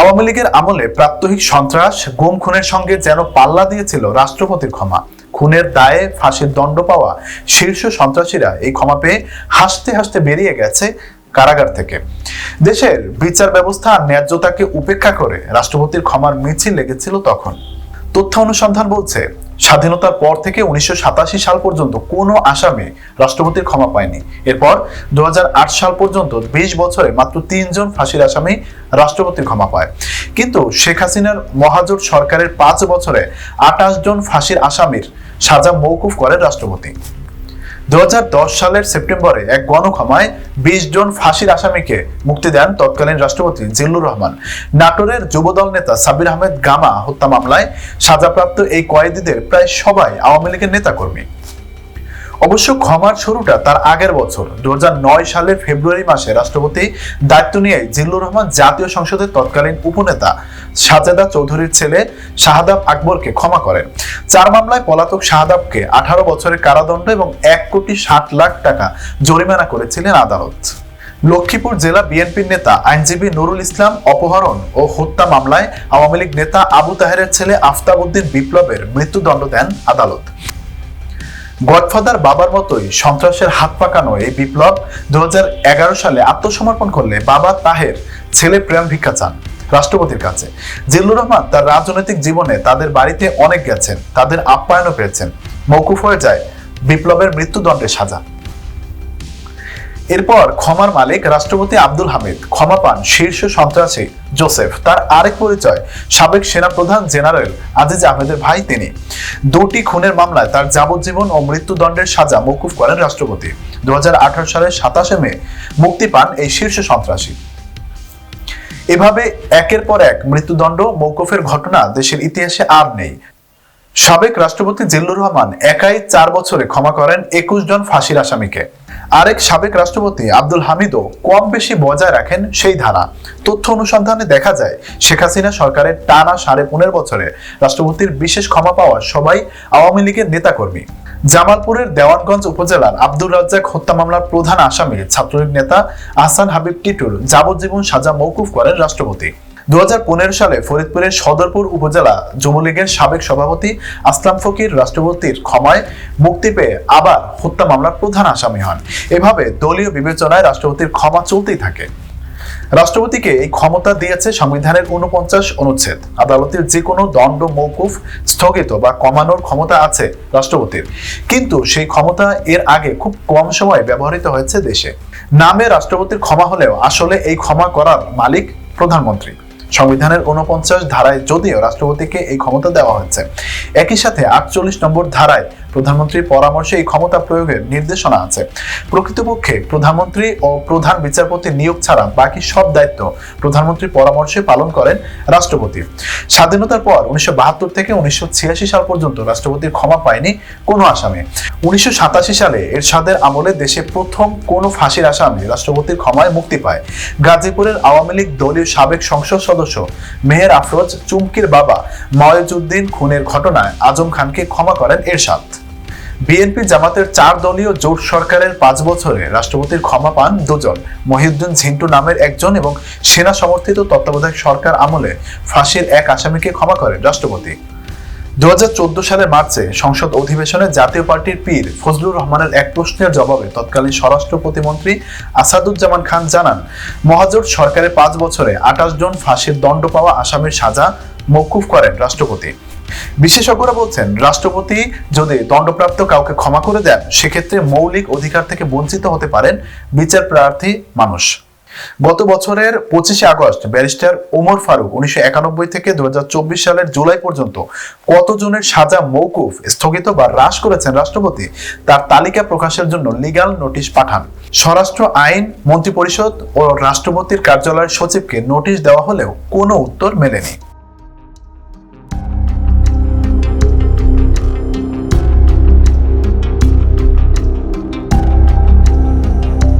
আওয়ামী লীগের আমলে প্রাত্যহিক সন্ত্রাস, গুম খুনের সঙ্গে যেন পাল্লা দিয়েছিল রাষ্ট্রপতির ক্ষমা। খুনের দায়ে ফাঁসির দণ্ড পাওয়া শীর্ষ সন্ত্রাসীরা এই ক্ষমা পেয়ে হাসতে হাসতে বেরিয়ে গেছে কারাগার থেকে। দেশের বিচার ব্যবস্থা ন্যায্যতাকে উপেক্ষা করে রাষ্ট্রপতির ক্ষমার মিছিল লেগেছিল তখন। তথ্য অনুসন্ধান বলছে স্বাধীনতার পর থেকে উনিশশো সাতাশি সাল পর্যন্ত কোনো আসামে রাষ্ট্রপতির ক্ষমা পায়নি। এরপর দু হাজার আট সাল পর্যন্ত বিশ বছরে মাত্র তিনজন ফাঁসির আসামি রাষ্ট্রপতির ক্ষমা পায়। কিন্তু শেখ হাসিনার মহাজোট সরকারের পাঁচ বছরে আঠাশ জন ফাঁসির আসামির সাজা মৌকুফ করে রাষ্ট্রপতি। দু হাজার দশ সালের সেপ্টেম্বরে এক গণক্ষমায় বিশ জন ফাঁসির আসামিকে মুক্তি দেন তৎকালীন রাষ্ট্রপতি জিল্লুর রহমান। নাটোরের যুবদল নেতা সাবির আহমেদ গামা হত্যা মামলায় সাজাপ্রাপ্ত এই কয়েদিদের প্রায় সবাই আওয়ামী লীগের নেতাকর্মী। অবশ্য ক্ষমার শুরুটা তার আগের বছর। দু হাজার নয় সালের ফেব্রুয়ারি মাসে রাষ্ট্রপতি দায়িত্ব নিয়ে জিল্লুর রহমান জাতীয় সংসদের তৎকালীন উপনেতা সাজেদা চৌধুরীর ছেলে শাহাদাব আকবরকে ক্ষমা করেন। চার মামলায় পলাতক শাহাদাবকে আঠারো বছরের কারাদণ্ড এবং এক কোটি ষাট লাখ টাকা জরিমানা করেছিলেন আদালত। লক্ষ্মীপুর জেলা বিএনপির নেতা আইনজীবী নুরুল ইসলাম অপহরণ ও হত্যা মামলায় আওয়ামী লীগ নেতা আবু তাহেরের ছেলে আফতাব উদ্দিন বিপ্লবের মৃত্যুদণ্ড দেন আদালত। গডফাদার বাবার মতোই সন্ত্রাসের হাত পাকানো এই বিপ্লব দু হাজার এগারো সালে আত্মসমর্পণ করলে বাবা তাহের ছেলে প্রেম ভিক্ষা চান রাষ্ট্রপতির কাছে। জিল্লুর রহমান তার রাজনৈতিক জীবনে তাদের বাড়িতে অনেক গেছেন, তাদের আপ্যায়নও পেয়েছেন। মৌকুফ হয়ে যায় বিপ্লবের মৃত্যুদণ্ডের সাজা। এরপর ক্ষমার মালিক রাষ্ট্রপতি আব্দুল হামিদ ক্ষমা পান শীর্ষ সন্ত্রাসী জোসেফ। তার আরেক পরিচয়, সাবেক সেনাপ্রধান জেনারেল আজিজ আহমেদের ভাই তিনি। দুটি খুনের মামলায় তার যাবজ্জীবন ও মৃত্যুদণ্ডের সাজা মৌকুফ করেন রাষ্ট্রপতি। দু হাজার আঠারো সালের সাতাশে মে মুক্তি পান এই শীর্ষ সন্ত্রাসী। এভাবে একের পর এক মৃত্যুদণ্ড মৌকুফের ঘটনা দেশের ইতিহাসে আর নেই। সাবেক রাষ্ট্রপতি জিল্লুর রহমান একাই চার বছরে ক্ষমা করেন একুশ জন ফাঁসির আসামিকে। আরেক সাবেক রাষ্ট্রপতি আব্দুল হামিদও কম বেশি বজায় রাখেন সেই ধারা। তথ্য অনুসন্ধানে দেখা যায়, শেখ হাসিনা সরকারের টানা সাড়ে পনেরো বছরে রাষ্ট্রপতির বিশেষ ক্ষমা পাওয়া সবাই আওয়ামী লীগের নেতাকর্মী। জামালপুরের দেওয়ানগঞ্জ উপজেলার আব্দুর রাজ্জাক হত্যা মামলার প্রধান আসামি ছাত্রলীগ নেতা আহসান হাবিব টিটুর যাবজ্জীবন সাজা মৌকুফ করেন রাষ্ট্রপতি। দু হাজার পনেরো সালে ফরিদপুরের সদরপুর উপজেলা যুবলীগের সাবেক সভাপতি আসলাম ফকির রাষ্ট্রপতির ক্ষমায় মুক্তি পেয়ে আবার হত্যা মামলার প্রধান আসামি হন। এভাবে দলীয় বিবেচনায় রাষ্ট্রপতির ক্ষমা চলতেই থাকে। রাষ্ট্রপতিকে এই ক্ষমতা দিয়েছে সংবিধানের উনপঞ্চাশ অনুচ্ছেদ। আদালতের যে কোনো দণ্ড মৌকুফ স্থগিত বা কমানোর ক্ষমতা আছে রাষ্ট্রপতির। কিন্তু সেই ক্ষমতা এর আগে খুব কম সময় ব্যবহৃত হয়েছে দেশে। নামে রাষ্ট্রপতির ক্ষমা হলেও আসলে এই ক্ষমা করার মালিক প্রধানমন্ত্রী। সংবিধানের উনপঞ্চাশ ধারায় যদিও রাষ্ট্রপতিকে এই ক্ষমতা দেওয়া হয়েছে, একই সাথে আটচল্লিশ নম্বর ধারায় প্রধানমন্ত্রীর পরামর্শে এই ক্ষমতা প্রয়োগের নির্দেশনা আছে। প্রকৃতপক্ষে প্রধানমন্ত্রী ও প্রধান বিচারপতি নিয়োগ ছাড়া বাকি সব দায়িত্ব প্রধানমন্ত্রীর পরামর্শে পালন করেন রাষ্ট্রপতি। স্বাধীনতার পর উনিশশো বাহাত্তর থেকে উনিশশো ছিয়াশি সাল পর্যন্ত রাষ্ট্রপতির ক্ষমা পায়নি কোনো আসামি। উনিশশো সালে এরশাদের আমলে দেশে প্রথম কোনো ফাঁসির আসামি রাষ্ট্রপতির ক্ষমায় মুক্তি পায়। গাজীপুরের আওয়ামী লীগ দলীয় সাবেক সংসদ সদস্য মেহের আফরোজ, চুমকির বাবা ময়েজউদ্দিন খুনের ঘটনায় আজম খানকে ক্ষমা করেন এরশাদ। বিএনপি জামাতের চার দলীয় জোট সরকারের পাঁচ বছরে রাষ্ট্রপতির ক্ষমা পান দুজন, মহিউদ্দিন ঝিন্টু নামের একজন এবং সেনা সমর্থিত তত্ত্বাবধায়ক সরকার আমলে ফাঁসির এক আসামিকে ক্ষমা করেন রাষ্ট্রপতি। দু সালের মার্চে সংসদ অধিবেশনে জাতীয় পার্টির পীর ফজলুর রহমানের এক প্রশ্নের জবাবে তৎকালীন স্বরাষ্ট্র প্রতিমন্ত্রী আসাদুজ্জামান খান জানান, মহাজোট সরকারের পাঁচ বছরে আঠাশ জন ফাঁসির দণ্ড পাওয়া আসামির সাজা মৌকুফ করেন রাষ্ট্রপতি। বিশেষজ্ঞরা বলছেন, রাষ্ট্রপতি যদি দণ্ডপ্রাপ্ত কাউকে ক্ষমা করে দেন, সেক্ষেত্রে মৌলিক অধিকার থেকে বঞ্চিত হতে পারেন বিচার প্রার্থী মানুষ। গত বছরের পঁচিশে আগস্ট ব্যারিস্টার ওমর ফারুক উনিশশো একানব্বই থেকে দু সালের জুলাই পর্যন্ত কতজনের সাজা মৌকুফ স্থগিত বা হ্রাস করেছেন রাষ্ট্রপতি তার তালিকা প্রকাশের জন্য লিগাল নোটিশ পাঠান। স্বরাষ্ট্র আইন, মন্ত্রিপরিষদ ও রাষ্ট্রপতির কার্যালয়ের সচিবকে নোটিশ দেওয়া হলেও কোনো উত্তর মেলেনি।